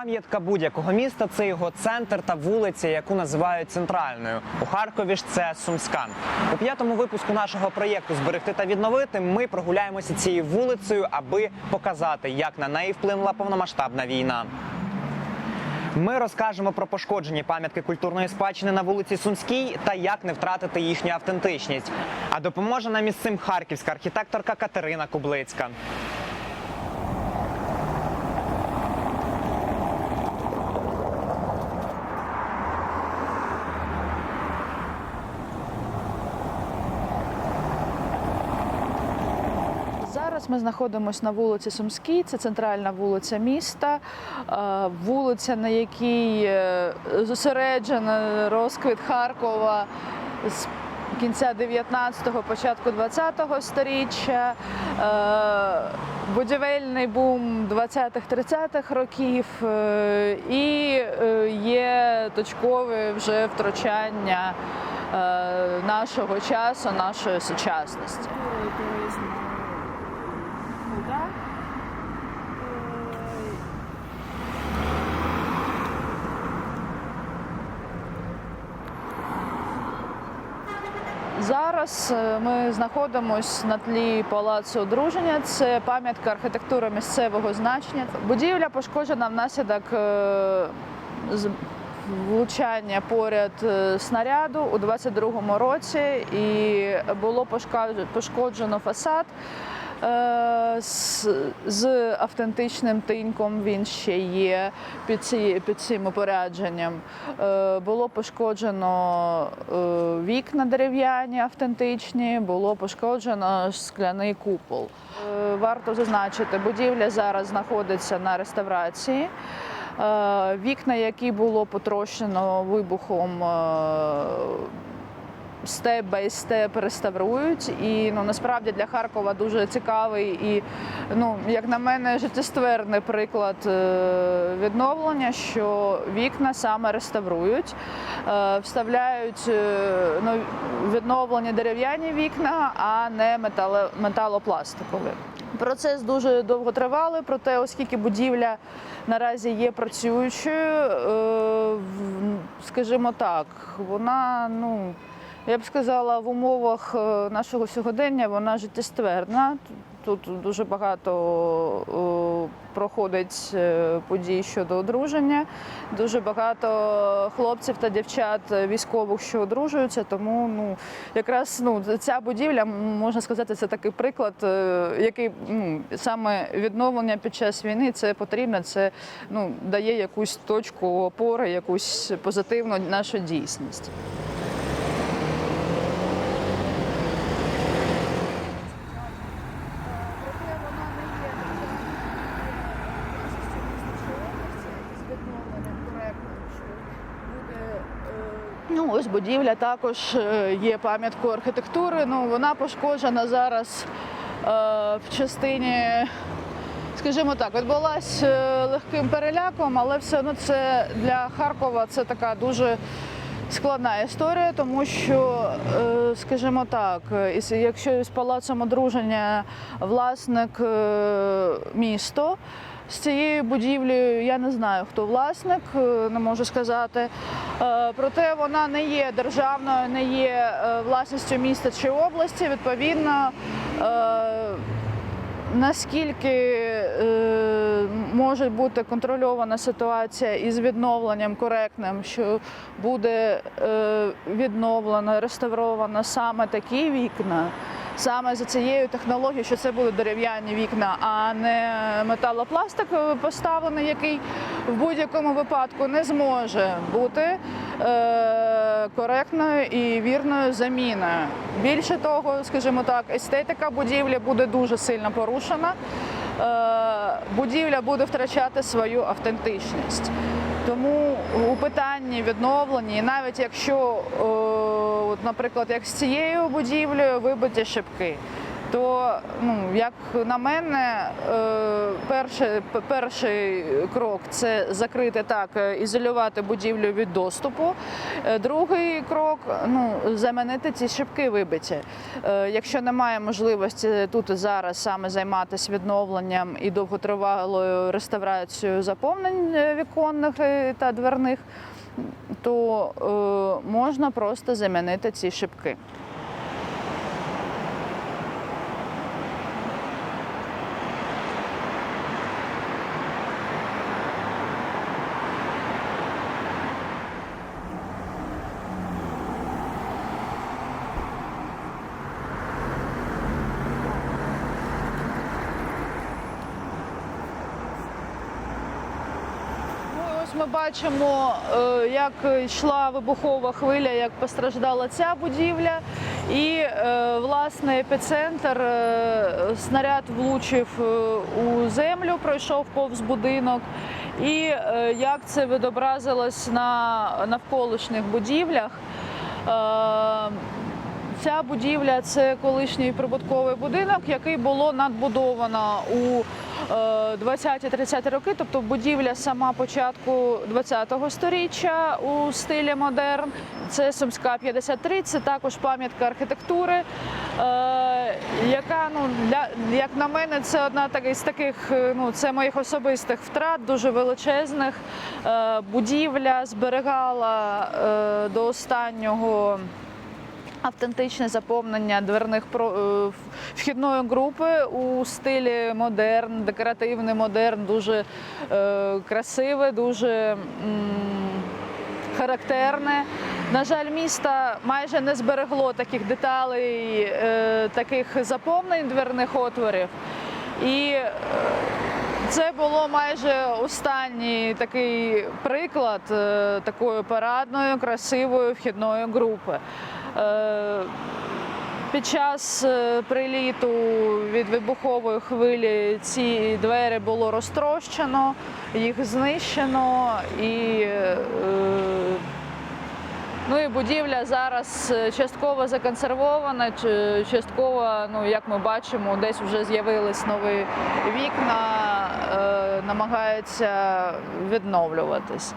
Пам'ятка будь-якого міста це його центр та вулиця, яку називають центральною. У Харкові ж це Сумська. У п'ятому випуску нашого проєкту Зберегти та відновити ми прогуляємося цією вулицею, аби показати, як на неї вплинула повномасштабна війна. Ми розкажемо про пошкоджені пам'ятки культурної спадщини на вулиці Сумській та як не втратити їхню автентичність. А допоможе нам із цим харківська архітекторка Катерина Кублицька. Зараз ми знаходимося на вулиці Сумській, це центральна вулиця міста, е, вулиця, на якій е, зосереджено розквіт Харкова з кінця 19-го, початку 20-го сторіччя, е, будівельний бум 20-30-х років і є точкове вже втручання нашого часу, нашої сучасності. Зараз е, ми знаходимося на тлі палацу одруження. Це пам'ятка архітектури місцевого значення. Будівля пошкоджена внаслідок е, влучання поряд е, снаряду у 22-му році, і було пошкоджено фасад. Е, з, з автентичним тиньком він ще є під, ці, під цим опорядженням. Е, було пошкоджено е, вікна дерев'яні автентичні, було пошкоджено скляний купол. Варто зазначити, будівля зараз знаходиться на реставрації. Вікна, які було потрощено вибухом, степ бай степ реставрують. І ну насправді для Харкова дуже цікавий і, ну як на мене, життєстверний приклад е, відновлення, що вікна саме реставрують, е, вставляють е, ну, відновлені дерев'яні вікна, а не метало, металопластикові. Процес дуже довго тривалий, проте, оскільки будівля наразі є працюючою, скажімо так, вона ну. Я б сказала, в умовах е, нашого сьогодення вона життєстверна. Тут дуже багато е, проходить е, подій щодо одруження. Дуже багато хлопців та дівчат військових, що одружуються. Тому ну якраз ну ця будівля можна сказати, це такий приклад, який ну саме відновлення під час війни це потрібно. Це ну дає якусь точку опори, якусь позитивну нашу дійсність. Проте вона не є з відновленням коректним, що буде. Ну, ось будівля також е, є пам'яткою архітектури. Ну, вона пошкоджена зараз е, в частині, скажімо так, відбулась е, легким переляком, але все одно це для Харкова це така дуже складна історія, тому що, е, скажімо так, якщо з палацом одруження власник е, місто. З цією будівлею я не знаю, хто власник, е, не можу сказати. Е, Проте вона не є державною, не є е, власністю міста чи області. Відповідно, наскільки може бути контрольована ситуація із відновленням коректним, що буде відновлено, реставровано саме такі вікна, саме за цією технологією, що це будуть дерев'яні вікна, а не металопластик поставлений, який в будь-якому випадку не зможе бути е, коректною і вірною заміною. Більше того, скажімо так, естетика будівлі буде дуже сильно порушена. Е, будівля буде втрачати свою автентичність. Тому у питанні відновлення, і навіть якщо, е, наприклад, як з цією будівлею вибиті шибки, то, ну, як на мене, е, перший, перший крок це закрити так, е, ізолювати будівлю від доступу. Е, Другий крок ну, замінити ці шибки вибиті. Якщо немає можливості тут і зараз саме займатися відновленням і довготривалою реставрацією заповнень віконних та дверних, то можна просто замінити ці шибки. Ми бачимо, е, як йшла вибухова хвиля, як постраждала ця будівля. І е, власне епіцентр е, снаряд влучив у землю, пройшов повз будинок. І як це відобразилось на навколишніх будівлях. Ця будівля це колишній прибутковий будинок, який було надбудовано у 20-30 роки. Тобто будівля сама початку 20-го сторіччя у стилі модерн. Це Сумська 53, це також пам'ятка архітектури, е, яка ну для як на мене, це одна з таких, е, ну це моїх особистих втрат, дуже величезних. Е, будівля зберігала е, до останнього автентичне заповнення дверних про- е, вхідної групи у стилі модерн, декоративний модерн, дуже е, красиве, дуже м, характерне. На жаль, місто майже не зберегло таких деталей, е, таких заповнень дверних отворів. І е, це було майже останній такий приклад е, такої парадної, красивої вхідної групи. Е, Під час е, приліту від вибухової хвилі ці двері було розтрощено, їх знищено і. е, Ну і будівля зараз частково законсервована, частково, ну як ми бачимо, десь вже з'явились нові вікна, намагаються відновлюватись.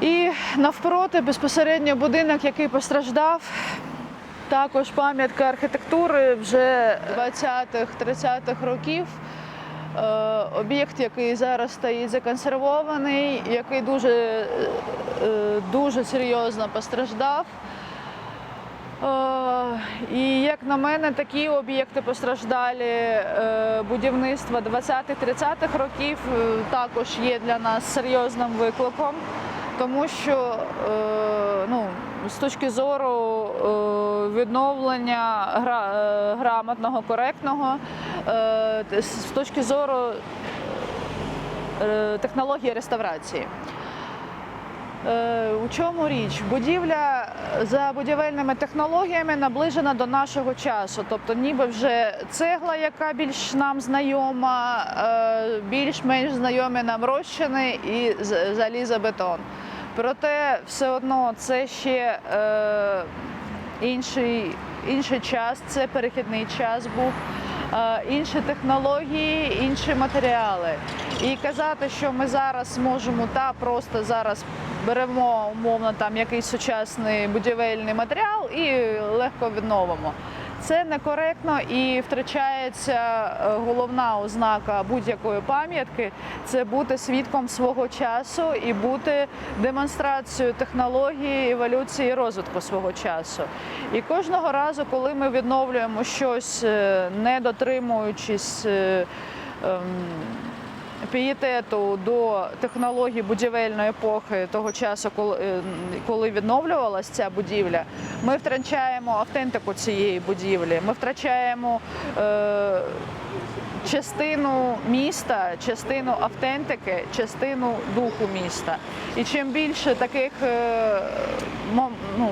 І навпроти безпосередньо будинок, який постраждав, також пам'ятка архітектури вже 20-30-х років. Е, Об'єкт, який зараз стоїть законсервований, який дуже, е, е, дуже серйозно постраждав. І як на мене, такі об'єкти постраждалі будівництва 20-30-х років також є для нас серйозним викликом, тому що е, ну, з точки зору е, відновлення е, грамотного, коректного, з точки зору технології реставрації. Е, У чому річ? Будівля за будівельними технологіями наближена до нашого часу. Тобто, ніби вже цегла, яка більш нам знайома, е, більш-менш знайомі нам розчини і залізобетон. Проте все одно це ще е, інший, інший час, це перехідний час був. е, Інші технології, інші матеріали. І казати, що ми зараз можемо та просто зараз беремо умовно там якийсь сучасний будівельний матеріал і легко відновимо. Це некоректно і втрачається е, головна ознака будь-якої пам'ятки це бути свідком свого часу і бути демонстрацією технології, еволюції і розвитку свого часу. І кожного разу, коли ми відновлюємо щось, е, не дотримуючись. е, ем, пієтету до технологій будівельної епохи того часу, коли, е, коли відновлювалася ця будівля, ми втрачаємо автентику цієї будівлі. Ми втрачаємо е, частину міста, частину автентики, частину духу міста. І чим більше таких е, ну,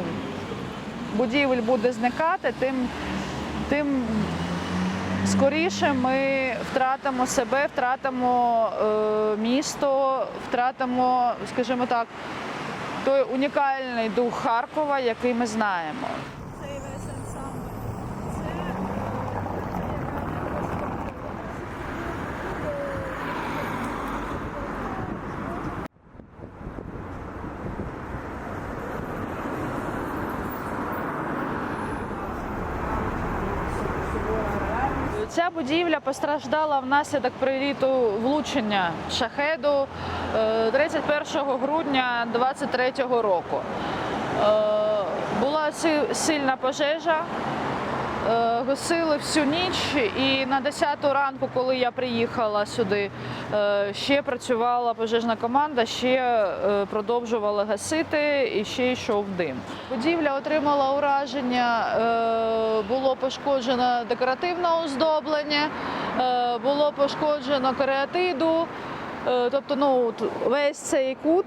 будівель буде зникати, тим, тим скоріше ми втратимо себе, втратимо е, місто, втратимо, скажімо так, той унікальний дух Харкова, який ми знаємо. Будівля постраждала внаслідок приліту влучення шахеду е, 31 грудня 23 року. Е, Була сильна пожежа, е, гасили всю ніч, і на 10 ранку, коли я приїхала сюди, е, ще працювала пожежна команда, ще е, продовжувала гасити і ще йшов дим. Будівля отримала ураження, е, було пошкоджено декоративне оздоблення, е, було пошкоджено кареатиду, е, тобто ну, весь цей кут.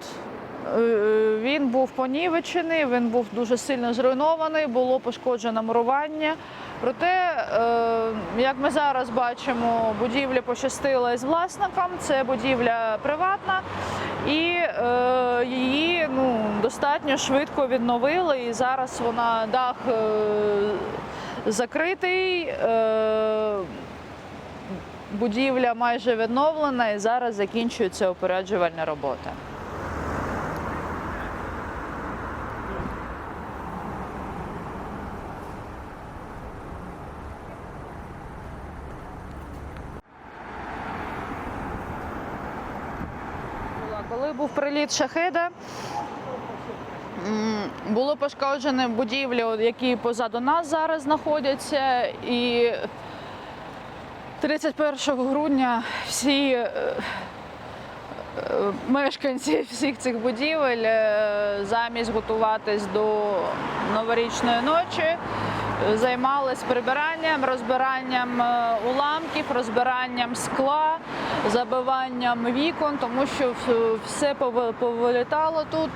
Е, Він був понівечений, він був дуже сильно зруйнований, було пошкоджено мурування. Проте, як ми зараз бачимо, будівля пощастила із власником, це будівля приватна, і її ну, достатньо швидко відновили. І зараз вона дах закритий. Е, Будівля майже відновлена і зараз закінчується опереджувальна робота. Коли був приліт шахеда, було пошкоджені будівлі, які позаду нас зараз знаходяться. І 31 грудня всі е, е, мешканці всіх цих будівель е, замість готуватись до новорічної ночі. Займались прибиранням, розбиранням уламків, розбиранням скла, забиванням вікон, тому що все повилітало тут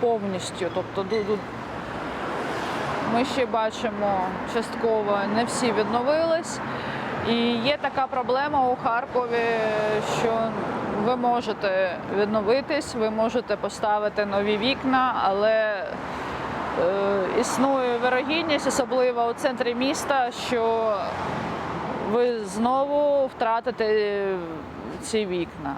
повністю. Тобто ми ще бачимо частково не всі відновились. І є така проблема у Харкові, що ви можете відновитись, ви можете поставити нові вікна, але е, існує вирогідність, особливо у центрі міста, що ви знову втратите ці вікна.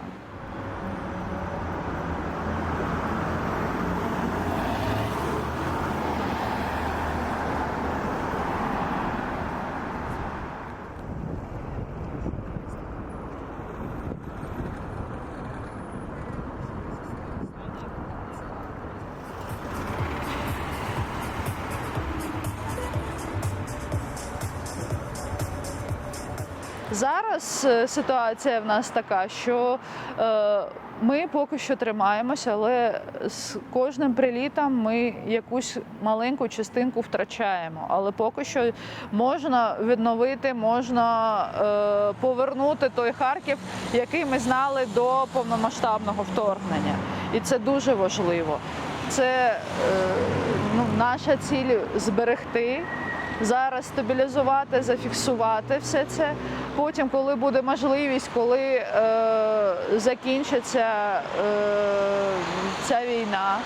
Зараз е, ситуація в нас така, що е, ми поки що тримаємося, але з кожним прилітом ми якусь маленьку частинку втрачаємо. Але поки що можна відновити, можна е, повернути той Харків, який ми знали до повномасштабного вторгнення. І це дуже важливо. Це ну, наша ціль зберегти зараз стабілізувати, зафіксувати все це. Потім, коли буде можливість, коли е, закінчиться е, ця війна,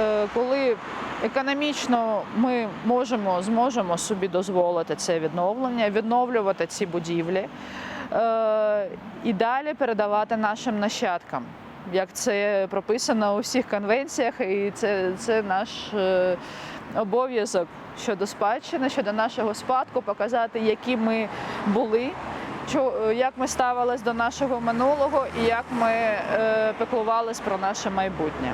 е, коли економічно ми можемо зможемо собі дозволити це відновлення, відновлювати ці будівлі е, і далі передавати нашим нащадкам. Як це прописано у всіх конвенціях, і це, це наш е, обов'язок щодо спадщини, щодо нашого спадку, показати, які ми були, чо- як ми ставились до нашого минулого і як ми е, піклувались про наше майбутнє.